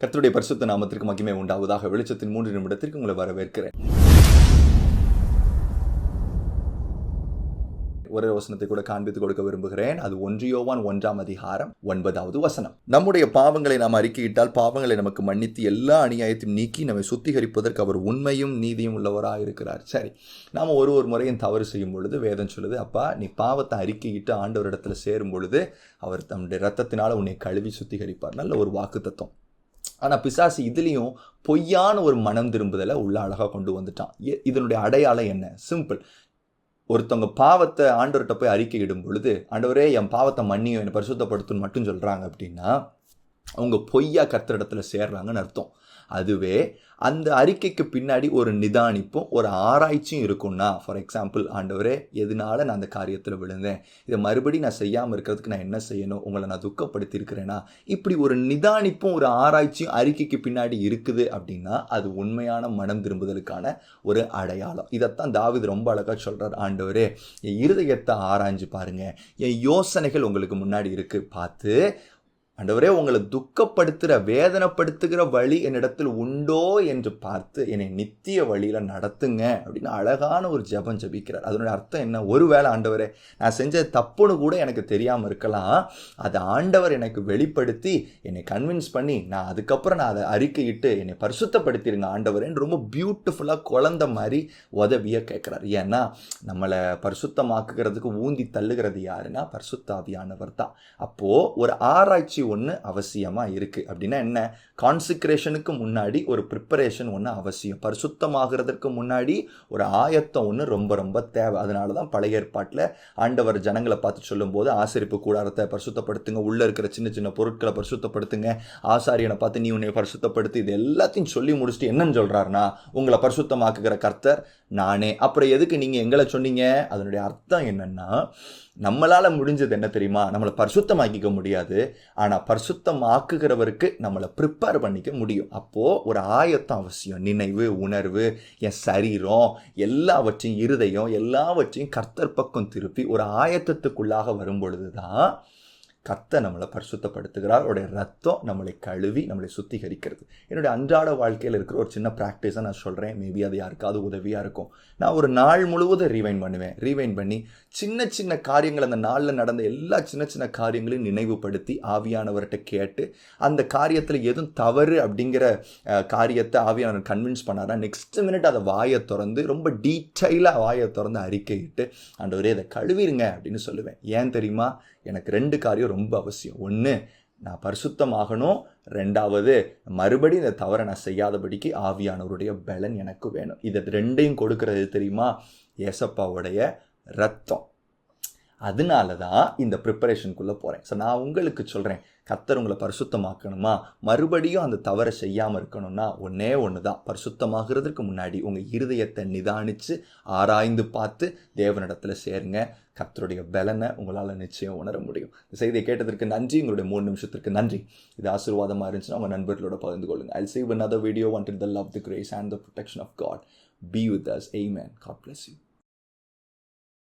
கர்த்தருடைய பரிசுத்த நாமத்திற்கு மகிமை உண்டாவதாக வெளிச்சத்தின் மூன்று நிமிடத்திற்கு உங்களை வரவேற்கிறேன். ஒரு வசனத்தை கூட காண்பித்து கொடுக்க விரும்புகிறேன். அது ஒன்றியோவான் ஒன்றாம் அதிகாரம் ஒன்பதாவது வசனம். நம்முடைய பாவங்களை நாம் அறிக்கையிட்டால் பாவங்களை நமக்கு மன்னித்து எல்லா அநியாயத்தையும் நீக்கி நம்மை சுத்திகரிப்பதற்கு அவர் உண்மையும் நீதியும் உள்ளவராக இருக்கிறார் சரி நாம் ஒரு ஒரு முறையும் தவறு செய்யும் பொழுது வேதம் சொல்லுது அப்பா நீ பாவத்தை அறிக்கையிட்டு ஆண்டவரிடத்தில் சேரும் பொழுது அவர் தம்முடைய ரத்தத்தினால் உன்னை கழுவி சுத்திகரிப்பார். நல்ல ஒரு வாக்கு தத்துவம் ஆனால் பிசாசு இதுலேயும் பொய்யான ஒரு மனம் திரும்புதலை உள்ள அழகாக கொண்டு வந்துட்டான். எ- இதனுடைய அடையாளம் என்ன? சிம்பிள் ஒருத்தவங்க பாவத்தை ஆண்டவர்கிட்ட போய் அறிக்கையிடும் பொழுது ஆண்டவரே என் பாவத்தை மன்னியும் என்னை பரிசுத்தப்படுத்துன்னு மட்டும் சொல்கிறாங்க அப்படின்னா அவங்க பொய்யா கர்த்தரிடத்துல சேர்றாங்கன்னு அர்த்தம். அதுவே அந்த அறிக்கைக்கு பின்னாடி ஒரு நிதானிப்பும் ஒரு ஆராய்ச்சியும் இருக்கும்னா ஃபார் எக்ஸாம்பிள் ஆண்டவரே எதனால நான் அந்த காரியத்தில் விழுந்தேன்? இதை மறுபடியும் நான் செய்யாமல் இருக்கிறதுக்கு நான் என்ன செய்யணும்? உங்களை நான் துக்கப்படுத்தியிருக்கிறேன்னா இப்படி ஒரு நிதானிப்பும் ஒரு ஆராய்ச்சியும் அறிக்கைக்கு பின்னாடி இருக்குது அப்படின்னா அது உண்மையான மனம் திரும்புதலுக்கான ஒரு அடையாளம். இதைத்தான் தாவீது ரொம்ப அழகாக சொல்கிறார் ஆண்டவரே என் இருதயத்தை ஆராய்ஞ்சு பாருங்கள் என் யோசனைகள் உங்களுக்கு முன்னாடி இருக்குது பார்த்து ஆண்டவரே உங்களை துக்கப்படுத்துகிற வேதனைப்படுத்துகிற வழி என்னிடத்தில் உண்டோ என்று பார்த்து என்னை நித்திய வழியில் நடத்துங்க அப்படின்னு அழகான ஒரு ஜெபம் ஜெபிக்கிறார். அதனுடைய அர்த்தம் என்ன? ஒருவேளை ஆண்டவரே நான் செஞ்ச தப்புன்னு கூட எனக்கு தெரியாமல் இருக்கலாம். அதை ஆண்டவர் எனக்கு வெளிப்படுத்தி என்னை கன்வின்ஸ் பண்ணி நான் அதுக்கப்புறம் நான் அதை அறிக்கையிட்டு என்னை பரிசுத்தப்படுத்திடுங்க ஆண்டவரேன்னு ரொம்ப பியூட்டிஃபுல்லாக குழந்த மாதிரி உதவியை கேட்குறாரு. ஏன்னா நம்மளை பரிசுத்தமாக்குகிறதுக்கு ஊந்தி தள்ளுகிறது யாருன்னா பரிசுத்தாவியானவர் தான். அப்போது ஒரு ஆராய்ச்சி ஒன்று அவசியமாக இருக்குது அப்படின்னா என்ன? கான்சிக்ரேஷனுக்கு முன்னாடி ஒரு ப்ரிப்பரேஷன் ஒன்று அவசியம். பரிசுத்தமாகிறதுக்கு முன்னாடி ஒரு ஆயத்தம் ஒன்று ரொம்ப ரொம்ப தேவை. அதனால தான் பழைய ஏற்பாட்டில் ஆண்டவர் ஜனங்களை பார்த்து சொல்லும்போது ஆசரிப்பு கூடாரத்தை பரிசுத்தப்படுத்துங்க உள்ளே இருக்கிற சின்ன சின்ன பொருட்களை பரிசுத்தப்படுத்துங்க ஆசாரியனை பார்த்து நீ உன்னை பரிசுத்தப்படுத்தி இது எல்லாத்தையும் சொல்லி முடிச்சுட்டு என்னன்னு சொல்கிறாருன்னா உங்களை பரிசுத்தமாக்குகிற கர்த்தர் நானே. அப்புறம் எதுக்கு நீங்கள் எங்களை சொன்னீங்க? அதனுடைய அர்த்தம் என்னென்னா நம்மளால் முடிஞ்சது என்ன தெரியுமா? நம்மளை பரிசுத்தமாக்கிக்க முடியாது. ஆனால் பரிசுத்தம் ஆக்குகிறவருக்கு நம்மளை ப்ரிப்பேர் பண்ணிக்க முடியும். அப்போது ஒரு ஆயத்தம் அவசியம். நினைவு உணர்வு என் சரீரம் எல்லாவற்றையும் இருதயம் எல்லாவற்றையும் கர்த்தர் பக்கம் திருப்பி ஒரு ஆயத்தத்துக்குள்ளாக வரும் பொழுது தான் கத்த நம்மளை பரிசுத்தப்படுத்துகிறார். அவருடைய ரத்தம் நம்மளை கழுவி நம்மளை சுத்திகரிக்கிறது. என்னுடைய அன்றாட வாழ்க்கையில் இருக்கிற ஒரு சின்ன ப்ராக்டிஸை நான் சொல்கிறேன் மேபி அது யாருக்காவது உதவியாக இருக்கும். நான் ஒரு நாள் முழுவதும் ரீவைண்ட் பண்ணுவேன். ரீவைண்ட் பண்ணி சின்ன சின்ன காரியங்கள் அந்த நாளில் நடந்த எல்லா சின்ன சின்ன காரியங்களையும் நினைவுபடுத்தி ஆவியானவர்கிட்ட கேட்டு அந்த காரியத்தில் எதுவும் தவறு அப்படிங்கிற காரியத்தை ஆவியானவர் கன்வின்ஸ் பண்ணாரா? நெக்ஸ்ட் மினிட் அதை வாயை திறந்து ரொம்ப டீட்டெயிலாக வாயை திறந்து அறிக்கையிட்டு அண்ட் ஒரே அதை கழுவிருங்க அப்படின்னு சொல்லுவேன். ஏன் தெரியுமா? எனக்கு ரெண்டு காரியம் ரொம்ப அவசியம். ஒன்று நான் பரிசுத்தமாகணும். ரெண்டாவது மறுபடியும் இந்த தவறை நான் செய்யாதபடிக்கு ஆவியானவருடைய பலன் எனக்கு வேணும். இதை ரெண்டையும் கொடுக்கறது தெரியுமா? ஏசப்பாவுடைய ரத்தம். அதனால தான் இந்த ப்ரிப்பரேஷனுக்குள்ளே போகிறேன் ஸோ நான் உங்களுக்கு சொல்கிறேன் கத்தர் உங்களை பரிசுத்தமாக்கணுமா? மறுபடியும் அந்த தவறை செய்யாமல் இருக்கணும்னா ஒன்றே ஒன்று தான் பரிசுத்தமாகிறதுக்கு முன்னாடி உங்கள் இருதயத்தை நிதானித்து ஆராய்ந்து பார்த்து தேவனிடத்தில் சேருங்க. கர்த்தருடைய பலனை உங்களால் நிச்சயம் உணர முடியும். இந்த செய்தியை கேட்டதற்கு நன்றி. உங்களுடைய மூணு நிமிஷத்திற்கு நன்றி. இது ஆசீர்வாதமாக இருந்துச்சுன்னா உங்கள் நண்பர்களோட பகிர்ந்து கொள்ளுங்க. I save another video wanted the love the grace and the protection of God be with us. Amen. God bless you.